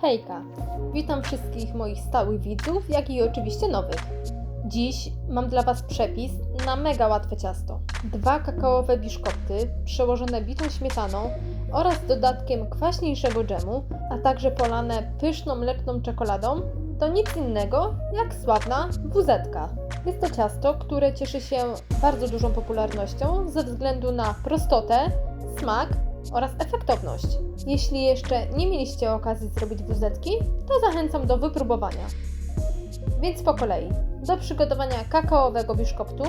Hejka! Witam wszystkich moich stałych widzów, jak i oczywiście nowych. Dziś mam dla Was przepis na mega łatwe ciasto. Dwa kakaowe biszkopty przełożone bitą śmietaną oraz dodatkiem kwaśniejszego dżemu, a także polane pyszną mleczną czekoladą to nic innego jak sławna wuzetka. Jest to ciasto, które cieszy się bardzo dużą popularnością ze względu na prostotę, smak oraz efektowność. Jeśli jeszcze nie mieliście okazji zrobić wuzetki, to zachęcam do wypróbowania. Więc po kolei. Do przygotowania kakaowego biszkoptu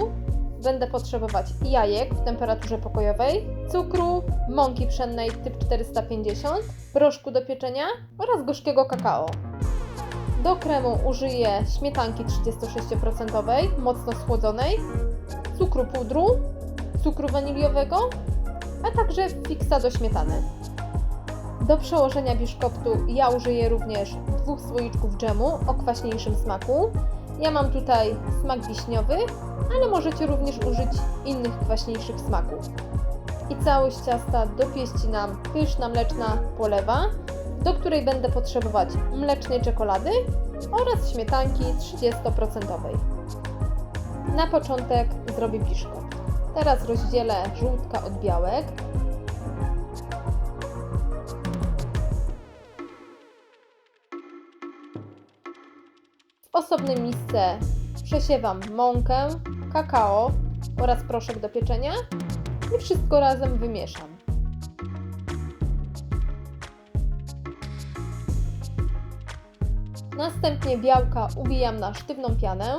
będę potrzebować jajek w temperaturze pokojowej, cukru, mąki pszennej typ 450, proszku do pieczenia oraz gorzkiego kakao. Do kremu użyję śmietanki 36%, mocno schłodzonej, cukru pudru, cukru waniliowego, a także fiksa do śmietany. Do przełożenia biszkoptu ja użyję również dwóch słoiczków dżemu o kwaśniejszym smaku. Ja mam tutaj smak wiśniowy, ale możecie również użyć innych kwaśniejszych smaków. I całość ciasta dopieści nam pyszna mleczna polewa, do której będę potrzebować mlecznej czekolady oraz śmietanki 30%. Na początek zrobię biszkopt. Teraz rozdzielę żółtka od białek. W osobnym misce przesiewam mąkę, kakao oraz proszek do pieczenia i wszystko razem wymieszam. Następnie białka ubijam na sztywną pianę.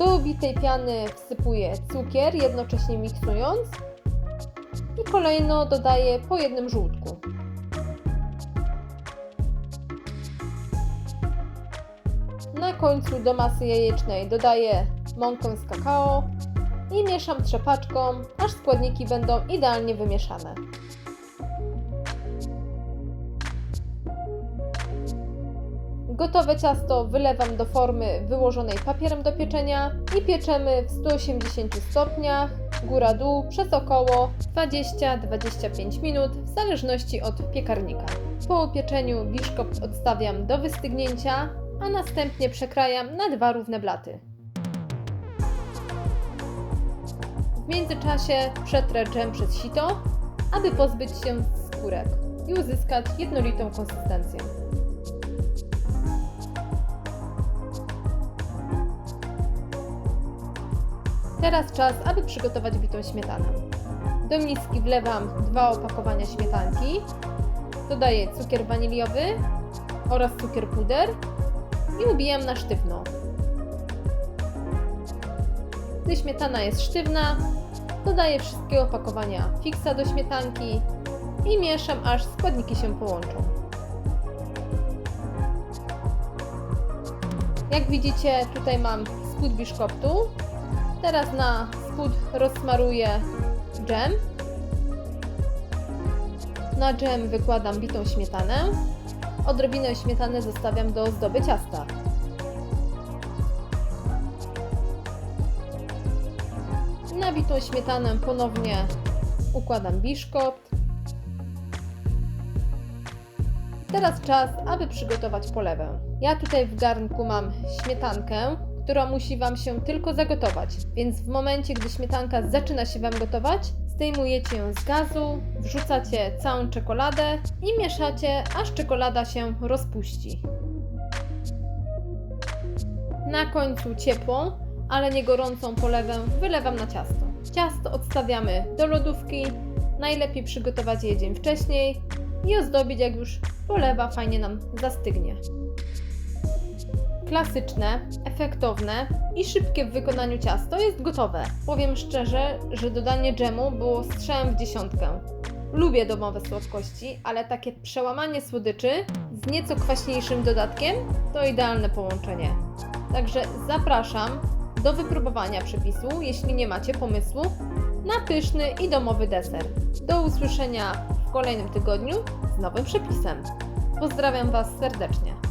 Do ubitej piany wsypuję cukier, jednocześnie miksując i kolejno dodaję po jednym żółtku. Na końcu do masy jajecznej dodaję mąkę z kakao i mieszam trzepaczką, aż składniki będą idealnie wymieszane. Gotowe ciasto wylewam do formy wyłożonej papierem do pieczenia i pieczemy w 180 stopniach góra-dół przez około 20-25 minut w zależności od piekarnika. Po upieczeniu biszkopt odstawiam do wystygnięcia, a następnie przekrajam na dwa równe blaty. W międzyczasie przetrę dżem przez sito, aby pozbyć się skórek i uzyskać jednolitą konsystencję. Teraz czas, aby przygotować bitą śmietanę. Do miski wlewam dwa opakowania śmietanki, dodaję cukier waniliowy oraz cukier puder i ubijam na sztywno. Gdy śmietana jest sztywna, dodaję wszystkie opakowania fiksa do śmietanki i mieszam aż składniki się połączą. Jak widzicie, tutaj mam spód biszkoptu. Teraz na spód rozsmaruję dżem. Na dżem wykładam bitą śmietanę. Odrobinę śmietany zostawiam do ozdoby ciasta. Na bitą śmietanę ponownie układam biszkopt. Teraz czas, aby przygotować polewę. Ja tutaj w garnku mam śmietankę, która musi Wam się tylko zagotować, więc w momencie, gdy śmietanka zaczyna się Wam gotować, zdejmujecie ją z gazu, wrzucacie całą czekoladę i mieszacie, aż czekolada się rozpuści. Na końcu ciepłą, ale nie gorącą polewę wylewam na ciasto. Ciasto odstawiamy do lodówki, najlepiej przygotować je dzień wcześniej i ozdobić jak już polewa fajnie nam zastygnie. Klasyczne, efektowne i szybkie w wykonaniu ciasto jest gotowe. Powiem szczerze, że dodanie dżemu było strzałem w dziesiątkę. Lubię domowe słodkości, ale takie przełamanie słodyczy z nieco kwaśniejszym dodatkiem to idealne połączenie. Także zapraszam do wypróbowania przepisu, jeśli nie macie pomysłu na pyszny i domowy deser. Do usłyszenia w kolejnym tygodniu z nowym przepisem. Pozdrawiam Was serdecznie.